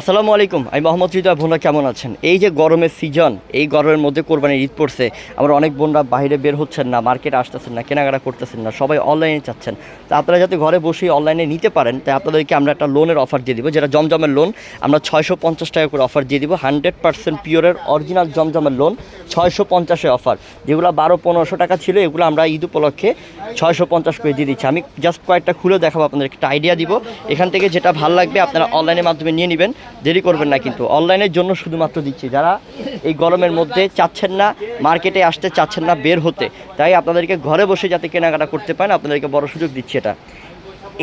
আসসালামু আলাইকুম, আমি মোহাম্মদ হৃদয় বোনরা কেমন আছেন? এই যে গরমের সিজন এই গরমের মধ্যে কোরবানির ঈদ পড়ছে, আমরা অনেক বোনরা বাইরে বের হচ্ছেন না মার্কেটে আসতেছেন না, কেনাকাটা করতেছেন না, সবাই অনলাইনে চাচ্ছেন তা আপনারা যাতে ঘরে বসেই অনলাইনে নিতে পারেন, তাই আপনাদেরকে আমরা একটা লোনের অফার দিয়ে দিব, যেটা জমজমের লোন আমরা ছয়শো পঞ্চাশ টাকা করে অফার দিয়ে দিব হান্ড্রেড পার্সেন্ট পিওরের অরিজিনাল জমজমের লোন ছয়শো পঞ্চাশে অফার যেগুলো বারো পনেরোশো টাকা ছিল, এগুলো আমরা ঈদ উপলক্ষে ছয়শো পঞ্চাশ করে দিয়ে দিচ্ছি। আমি জাস্ট কয়েকটা খুলে দেখাবো, আপনাদেরকে একটা আইডিয়া দিব। এখান থেকে যেটা ভালো লাগবে, আপনারা অনলাইনের মাধ্যমে নিয়ে নেবেন। দেরি করবেন না কিন্তু। অনলাইনের জন্য শুধুমাত্র দিচ্ছি, যারা এই গরমের মধ্যে চাচ্ছেন না, মার্কেটে আসতে চাচ্ছেন না বের হতে, তাই আপনাদেরকে ঘরে বসে যাতে কেনাকাটা করতে পারেন, আপনাদেরকে বড় সুযোগ দিচ্ছি এটা।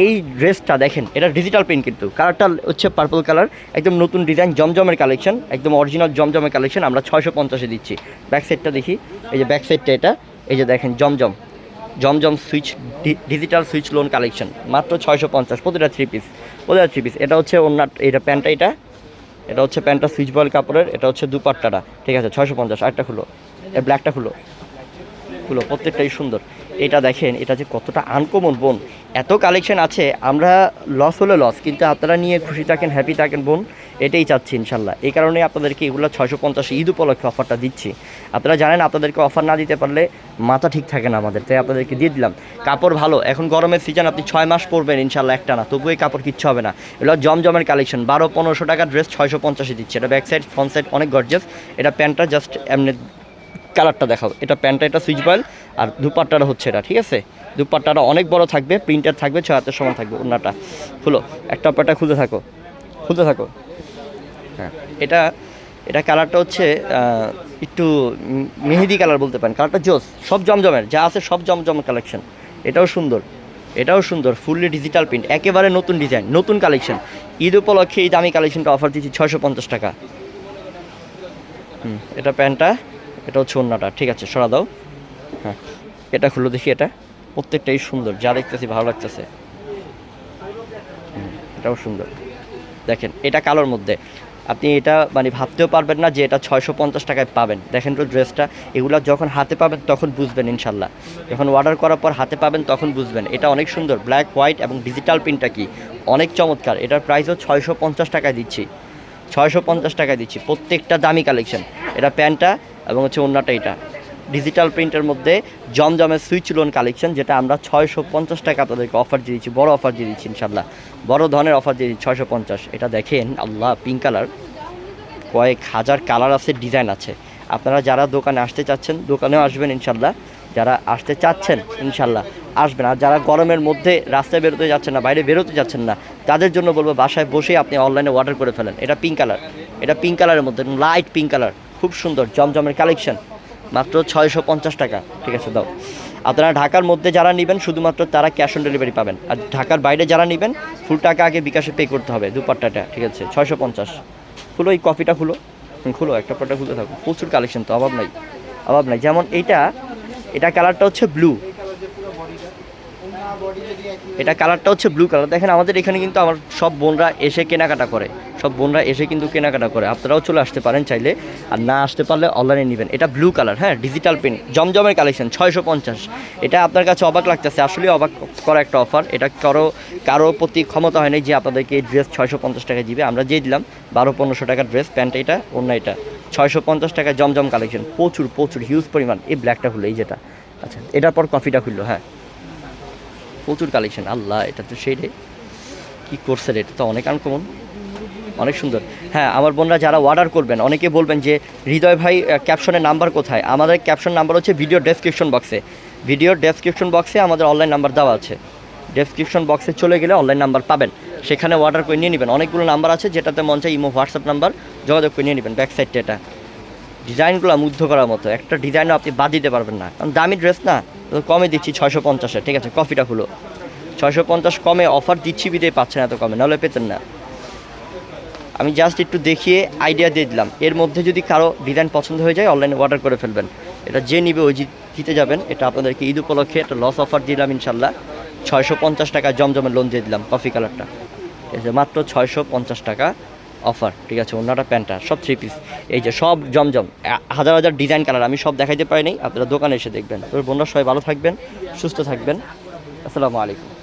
এই ড্রেসটা দেখেন, এটা ডিজিটাল প্রিন্ট কিন্তু। কালারটা হচ্ছে পার্পল কালার একদম নতুন ডিজাইন জমজমের কালেকশন একদম অরিজিনাল জমজমের কালেকশন আমরা ছয়শো পঞ্চাশে দিচ্ছি। ব্যাক সাইডটা দেখি, এই যে ব্যাক সাইডটা এটা, এই যে দেখেন, Zamzam. Zamzam switch digital switch lawn collection মাত্র ছয়শো পঞ্চাশ, প্রতিটা থ্রি পিস প্রতিটা থ্রি পিস এটা হচ্ছে অন্য এটা প্যান্টটা এটা এটা হচ্ছে প্যান্টটা সুইচ বয়েল কাপড়ের, এটা হচ্ছে দুপাট্টাটা। ঠিক আছে, ছয়শো পঞ্চাশ, আরেকটা খুলো। এ ব্ল্যাকটা খুলো। খুলো, প্রত্যেকটাই সুন্দর। এটা দেখেন, এটা যে কতটা আনকমন বোন এত কালেকশন আছে, আমরা লস হলে লস কিন্তু আপনারা নিয়ে খুশি থাকেন হ্যাপি থাকেন বোন, এটাই চাচ্ছি ইনশাল্লাহ। এই কারণে আপনাদেরকে এগুলো ছয়শো পঞ্চাশ ঈদ উপলক্ষে অফারটা দিচ্ছি। আপনারা জানেন, আপনাদেরকে অফার না দিতে পারলে মাথা ঠিক থাকে না আমাদের, তাই আপনাদেরকে দিয়ে দিলাম। কাপড় ভালো, এখন গরমের সিজন আপনি ছয় মাস পরবেন ইনশাল্লাহ একটা না, তবুও এই কাপড় কিচ্ছু হবে না। এগুলো জমজমের কালেকশন বারো, পনেরোশো টাকার ড্রেস ছয়শো পঞ্চাশে দিচ্ছে। এটা ব্যাক সাইড ফ্রন্ট সাইড অনেক গর্জেস এটা প্যান্টটা জাস্ট এমনি কালারটা দেখাও এটা প্যান্টটা, এটা সুইচ বয়েল আর দুপাট্টাটা হচ্ছে এটা, ঠিক আছে? দুপাট্টাটা অনেক বড় থাকবে, প্রিন্টার থাকবে, ছয় হাতের সমান থাকবে ওনাটা খুলো, একটা প্যাটা খুলতে থাকো খুলতে থাকো। হ্যাঁ এটা এটা কালারটা হচ্ছে একটু মেহেদি কালার বলতে পারেন, কালারটা জোস, সব জমজমের, যা আছে সব জমজমের কালেকশন। এটাও সুন্দর এটাও সুন্দর, ফুললি ডিজিটাল প্রিন্ট, একেবারে নতুন ডিজাইন, নতুন কালেকশন। ঈদ উপলক্ষে এই দামি কালেকশনটা অফার দিচ্ছি ছয়শো পঞ্চাশ টাকা। হুম, এটা প্যান্টটা, এটা হচ্ছে অন্যটা ঠিক আছে, সরা দাও। হ্যাঁ এটা খুলো দেখি এটা। প্রত্যেকটাই সুন্দর, যা দেখতেছি ভালো লাগতেছে। এটাও সুন্দর। দেখেন, এটা কালোর মধ্যে। আপনি এটা মানে ভাবতেও পারবেন না যে এটা ছয়শো পঞ্চাশ টাকায় পাবেন। দেখেন তো ড্রেসটা, এগুলো যখন হাতে পাবেন তখন বুঝবেন ইনশাল্লাহ। যখন অর্ডার করার পর হাতে পাবেন তখন বুঝবেন। এটা অনেক সুন্দর ব্ল্যাক হোয়াইট এবং ডিজিটাল প্রিন্টটা কি? অনেক চমৎকার। এটার প্রাইসও ছয়শো পঞ্চাশ টাকায় দিচ্ছি। ছয়শো পঞ্চাশ টাকায় দিচ্ছি। প্রত্যেকটা দামি কালেকশন এটা প্যান্টটা এবং হচ্ছে অন্যটা এটা। ডিজিটাল প্রিন্টের মধ্যে জমজমের সুইচ লোন কালেকশন যেটা আমরা ছয়শো পঞ্চাশ টাকা আপনাদেরকে অফার দিয়ে দিচ্ছি, বড় অফার দিয়ে দিচ্ছি ইনশাল্লাহ বড় ধরনের অফার দিয়ে দিচ্ছি, ছয়শো পঞ্চাশ। এটা দেখেন, আল্লাহ পিঙ্ক কালার কয়েক হাজার কালার আছে ডিজাইন আছে। আপনারা যারা দোকানে আসতে চাচ্ছেন, দোকানেও আসবেন ইনশাল্লাহ যারা আসতে চাচ্ছেন ইনশাল্লাহ আসবেন। আর যারা গরমের মধ্যে রাস্তায় বেরোতে যাচ্ছেন না, বাইরে বেরোতে যাচ্ছেন না, তাদের জন্য বলব, বাসায় বসেই আপনি অনলাইনে অর্ডার করে ফেলেন। এটা পিঙ্ক কালার এটা পিঙ্ক কালারের মধ্যে লাইট পিঙ্ক কালার খুব সুন্দর, জমজমের কালেকশন মাত্র ছয়শো পঞ্চাশ টাকা। ঠিক আছে, দাও। আপনারা ঢাকার মধ্যে যারা নেবেন, শুধুমাত্র তারা ক্যাশ অন ডেলিভারি পাবেন। আর ঢাকার বাইরে যারা নেবেন ফুল টাকা আগে বিকাশে পে করতে হবে, দুপাট্টাটা, ঠিক আছে, ছয়শো পঞ্চাশ। খুলো এই কফিটা খুলো খুলো একটা পাটা খুলে থাকো প্রচুর কালেকশন তো, অভাব নাই। অভাব নাই। যেমন এইটা, এটা কালারটা হচ্ছে ব্লু এটা কালারটা হচ্ছে ব্লু কালার দেখেন, আমাদের এখানে কিন্তু আমার সব বোনরা এসে কেনাকাটা করে। সব বোনরা এসে কিন্তু কেনাকাটা করে। আপনারাও চলে আসতে পারেন চাইলে। আর না আসতে পারলে অনলাইনে নেবেন। এটা ব্লু কালার হ্যাঁ ডিজিটাল পেন জমজমের কালেকশন ছয়শো পঞ্চাশ। এটা আপনার কাছে অবাক লাগতেছে। আসলে অবাক করা একটা অফার এটা কারও কারও প্রতি ক্ষমতা হয়নি যে আপনাদেরকে এই ড্রেস ছয়শো পঞ্চাশ টাকা দিবে। আমরা দিয়ে দিলাম বারো পনেরোশো টাকার ড্রেস প্যান্ট এটা অন্য এটা। ছয়শো পঞ্চাশ টাকা জমজম কালেকশন প্রচুর প্রচুর হিউজ পরিমাণ। এই ব্ল্যাকটা খুললো এই যেটা। আচ্ছা এটার পর কফিটা খুললো হ্যাঁ। প্রচুর কালেকশন আল্লাহ, এটা তো সেই রে। কী করছে রে এটা তো অনেক আনকমন অনেক সুন্দর। হ্যাঁ আমার বোনরা যারা অর্ডার করবেন, অনেকে বলবেন যে, হৃদয় ভাই ক্যাপশনের নাম্বার কোথায়? আমাদের ক্যাপশন নাম্বার হচ্ছে ভিডিও ডেসক্রিপশন বক্সে ভিডিও ডেসক্রিপশন বক্সে আমাদের অনলাইন নাম্বার দেওয়া আছে। ডেসক্রিপশন বক্সে চলে গেলে অনলাইন নাম্বার পাবেন। সেখানে অর্ডার করে নিয়ে নেবেন। অনেকগুলো নাম্বার আছে যেটাতে চাই ইমো হোয়াটসঅ্যাপ নাম্বার যোগাযোগ করে নিয়ে নেবেন ব্যাক সাইডটা এটা। ডিজাইনগুলো মুগ্ধ করার মতো। একটা ডিজাইনও আপনি বাদ দিতে পারবেন না। কারণ দামি ড্রেস না কমে দিচ্ছি ছয়শো পঞ্চাশে, ঠিক আছে? কফিটা হলো ছয়শো পঞ্চাশ কমে অফার দিচ্ছি বিদে পাচ্ছেন এত কমে, নাহলে পেতেন না। আমি জাস্ট একটু দেখিয়ে আইডিয়া দিয়ে দিলাম। এর মধ্যে যদি কারও ডিজাইন পছন্দ হয়ে যায়, অনলাইনে অর্ডার করে ফেলবেন। এটা যে নিবে ওই জিতে যাবেন। এটা আপনাদেরকে ঈদ উপলক্ষে একটা লস অফার দিলাম ইনশাল্লাহ। ছয়শো পঞ্চাশ টাকা জমজমের লোন দিয়ে দিলাম, কফি কালারটা ঠিক আছে? মাত্র ছয়শো পঞ্চাশ টাকা। অফার, ঠিক আছে? অন্যটা প্যান্টটা, সব থ্রি পিস এই যে সব জমজম হাজার হাজার ডিজাইন কালার আমি সব দেখাইতে পারিনি আপনারা দোকানে এসে দেখবেন। তো বন্ধুরা সবাই ভালো থাকবেন, সুস্থ থাকবেন। আসসালামু আলাইকুম।